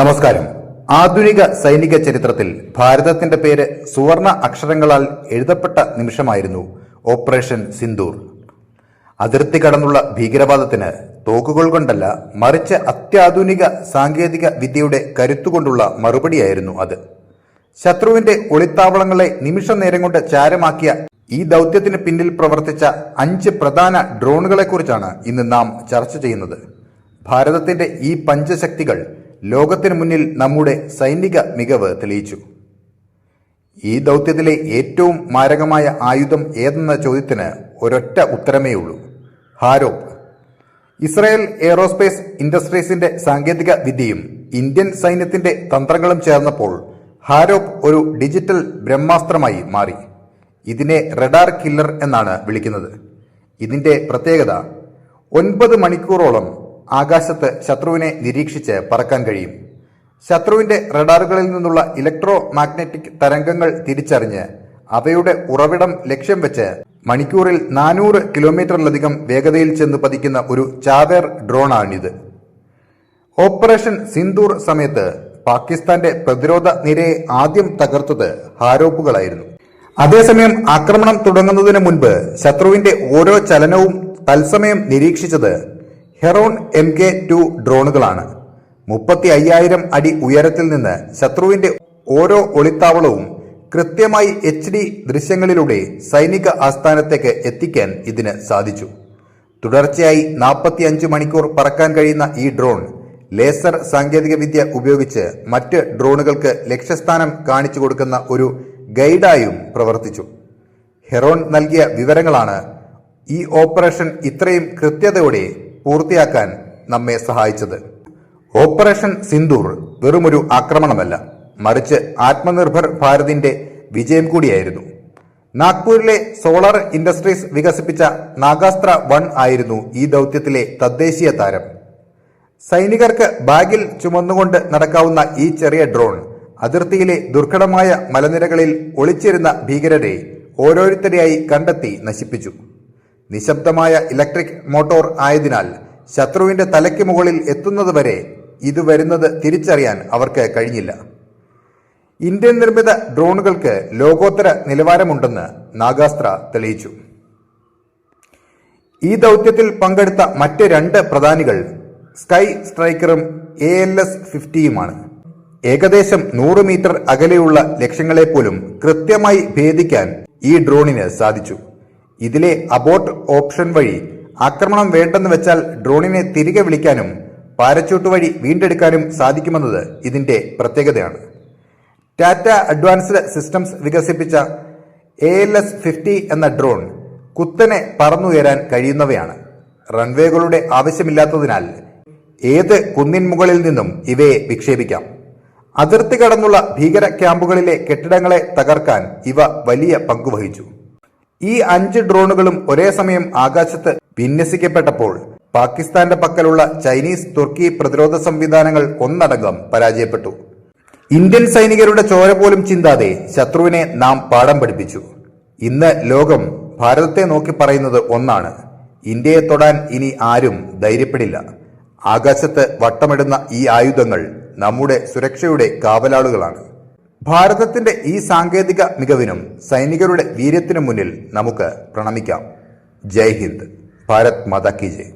നമസ്കാരം. ആധുനിക സൈനിക ചരിത്രത്തിൽ ഭാരതത്തിന്റെ പേര് സുവർണ അക്ഷരങ്ങളാൽ എഴുതപ്പെട്ട നിമിഷമായിരുന്നു ഓപ്പറേഷൻ സിന്ദൂർ. അതിർത്തി കടന്നുള്ള ഭീകരവാദത്തിന് തോക്കുകൾ കൊണ്ടല്ല മറിച്ച് അത്യാധുനിക സാങ്കേതിക വിദ്യയുടെ കരുത്തുകൊണ്ടുള്ള മറുപടിയായിരുന്നു അത്. ശത്രുവിന്റെ ഒളിത്താവളങ്ങളെ നിമിഷ നേരം കൊണ്ട് ചാരമാക്കിയ ഈ ദൗത്യത്തിന് പിന്നിൽ പ്രവർത്തിച്ച അഞ്ച് പ്രധാന ഡ്രോണുകളെക്കുറിച്ചാണ് ഇന്ന് നാം ചർച്ച ചെയ്യുന്നത്. ഭാരതത്തിന്റെ ഈ പഞ്ചശക്തികൾ ലോകത്തിനു മുന്നിൽ നമ്മുടെ സൈനിക മികവ് തെളിയിച്ചു. ഈ ദൗത്യത്തിലെ ഏറ്റവും മാരകമായ ആയുധം ഏതെന്ന ചോദ്യത്തിന് ഒരൊറ്റ ഉത്തരമേ ഉള്ളൂ. ഇസ്രായേൽ എയറോസ്പേസ് ഇൻഡസ്ട്രീസിന്റെ സാങ്കേതിക വിദ്യയും ഇന്ത്യൻ സൈന്യത്തിന്റെ തന്ത്രങ്ങളും ചേർന്നപ്പോൾ ഹാരോപ്പ് ഒരു ഡിജിറ്റൽ ബ്രഹ്മാസ്ത്രമായി മാറി. ഇതിനെ റഡാർ കില്ലർ എന്നാണ് വിളിക്കുന്നത്. ഇതിന്റെ പ്രത്യേകത ഒൻപത് മണിക്കൂറോളം ആകാശത്ത് ശത്രുവിനെ നിരീക്ഷിച്ച് പറക്കാൻ കഴിയും. ശത്രുവിന്റെ റഡാറുകളിൽ നിന്നുള്ള ഇലക്ട്രോ മാഗ്നറ്റിക് തരംഗങ്ങൾ തിരിച്ചറിഞ്ഞ് അവയുടെ ഉറവിടം ലക്ഷ്യം വെച്ച് മണിക്കൂറിൽ നാനൂറ് കിലോമീറ്ററിലധികം വേഗതയിൽ ചെന്ന് പതിക്കുന്ന ഒരു ചാവേർ ഡ്രോണാണിത്. ഓപ്പറേഷൻ സിന്ദൂർ സമയത്ത് പാകിസ്ഥാന്റെ പ്രതിരോധ നിരയെ ആദ്യം തകർത്തത് ഹാരോപ്പുകളായിരുന്നു. അതേസമയം ആക്രമണം തുടങ്ങുന്നതിന് മുൻപ് ശത്രുവിന്റെ ഓരോ ചലനവും തത്സമയം നിരീക്ഷിച്ചത് ഹെറോൺ എം കെ ടു ഡ്രോണുകളാണ്. മുപ്പത്തി അയ്യായിരം അടി ഉയരത്തിൽ നിന്ന് ശത്രുവിന്റെ ഓരോ ഒളിത്താവളവും കൃത്യമായി എച്ച് ഡി ദൃശ്യങ്ങളിലൂടെ സൈനിക ആസ്ഥാനത്തേക്ക് എത്തിക്കാൻ ഇതിന് സാധിച്ചു. തുടർച്ചയായി 45 മണിക്കൂർ പറക്കാൻ കഴിയുന്ന ഈ ഡ്രോൺ ലേസർ സാങ്കേതികവിദ്യ ഉപയോഗിച്ച് മറ്റ് ഡ്രോണുകൾക്ക് ലക്ഷ്യസ്ഥാനം കാണിച്ചു കൊടുക്കുന്ന ഒരു ഗൈഡായും പ്രവർത്തിച്ചു. ഹെറോൺ നൽകിയ വിവരങ്ങളാണ് ഈ ഓപ്പറേഷൻ ഇത്രയും കൃത്യതയോടെ പൂർത്തിയാക്കാൻ നമ്മെ സഹായിച്ചത്. ഓപ്പറേഷൻ സിന്ദൂർ വെറുമൊരു ആക്രമണമല്ല. മറിച്ച് ആത്മനിർഭർ ഭാരതിന്റെ വിജയം കൂടിയായിരുന്നു. നാഗ്പൂരിലെ സോളാർ ഇൻഡസ്ട്രീസ് വികസിപ്പിച്ച നാഗാസ്ത്ര വൺ ആയിരുന്നു ഈ ദൗത്യത്തിലെ തദ്ദേശീയ താരം. സൈനികർക്ക് ബാഗിൽ ചുമന്നുകൊണ്ട് നടക്കാവുന്ന ഈ ചെറിയ ഡ്രോൺ അതിർത്തിയിലെ ദുർഘടമായ മലനിരകളിൽ ഒളിച്ചിരുന്ന ഭീകരരെ ഓരോരുത്തരെയായി കണ്ടെത്തി നശിപ്പിച്ചു. നിശബ്ദമായ ഇലക്ട്രിക് മോട്ടോർ ആയതിനാൽ ശത്രുവിന്റെ തലയ്ക്ക് മുകളിൽ എത്തുന്നതുവരെ ഇത് വരുന്നത് തിരിച്ചറിയാൻ അവർക്ക് കഴിഞ്ഞില്ല. ഇന്ത്യൻ നിർമ്മിത ഡ്രോണുകൾക്ക് ലോകോത്തര നിലവാരമുണ്ടെന്ന് നാഗാസ്ത്ര തെളിയിച്ചു. ഈ ദൗത്യത്തിൽ പങ്കെടുത്ത മറ്റ് രണ്ട് പ്രധാനികൾ സ്കൈ സ്ട്രൈക്കറും എ എൽ എസ് ഫിഫ്റ്റിയുമാണ്. ഏകദേശം നൂറ് മീറ്റർ അകലെയുള്ള ലക്ഷ്യങ്ങളെ പോലും കൃത്യമായി ഭേദിക്കാൻ ഈ ഡ്രോണിന് സാധിച്ചു. ഇതിലെ അബോട്ട് ഓപ്ഷൻ വഴി ആക്രമണം വേണ്ടെന്ന് വെച്ചാൽ ഡ്രോണിനെ തിരികെ വിളിക്കാനും പാരച്യൂട്ട് വഴി വീണ്ടെടുക്കാനും സാധിക്കുമെന്നത് ഇതിന്റെ പ്രത്യേകതയാണ്. ടാറ്റ അഡ്വാൻസ്ഡ് സിസ്റ്റംസ് വികസിപ്പിച്ച എ എൽ എസ് ഫിഫ്റ്റി എന്ന ഡ്രോൺ കുത്തനെ പറന്നുയരാൻ കഴിയുന്നവയാണ്. റൺവേകളുടെ ആവശ്യമില്ലാത്തതിനാൽ ഏത് കുന്നിൻ മുകളിൽ നിന്നും ഇവയെ വിക്ഷേപിക്കാം? അതിർത്തി കടന്നുള്ള ഭീകര ക്യാമ്പുകളിലെ കെട്ടിടങ്ങളെ തകർക്കാൻ ഇവ വലിയ പങ്കുവഹിച്ചു ഈ അഞ്ച് ഡ്രോണുകളും ഒരേ സമയം ആകാശത്ത് വിന്യസിക്കപ്പെട്ടപ്പോൾ പാകിസ്ഥാന്റെ പക്കലുള്ള ചൈനീസ് തുർക്കി പ്രതിരോധ സംവിധാനങ്ങൾ ഒന്നടങ്കം പരാജയപ്പെട്ടു. ഇന്ത്യൻ സൈനികരുടെ ചോര പോലും ചിന്താതെ ശത്രുവിനെ നാം പാഠം പഠിപ്പിച്ചു. ഇന്ന് ലോകം ഭാരതത്തെ നോക്കി പറയുന്നത് ഒന്നാണ്. ഇന്ത്യയെ തൊടാൻ ഇനി ആരും ധൈര്യപ്പെടില്ല. ആകാശത്ത് വട്ടമിടുന്ന ഈ ആയുധങ്ങൾ നമ്മുടെ സുരക്ഷയുടെ കാവലാളുകളാണ്. ഭാരതത്തിന്റെ ഈ സാങ്കേതിക മികവിനും സൈനികരുടെ വീര്യത്തിനും മുന്നിൽ നമുക്ക് പ്രണമിക്കാം. ജയ് ഹിന്ദ്. ഭാരത് മാതാ കി ജയ്.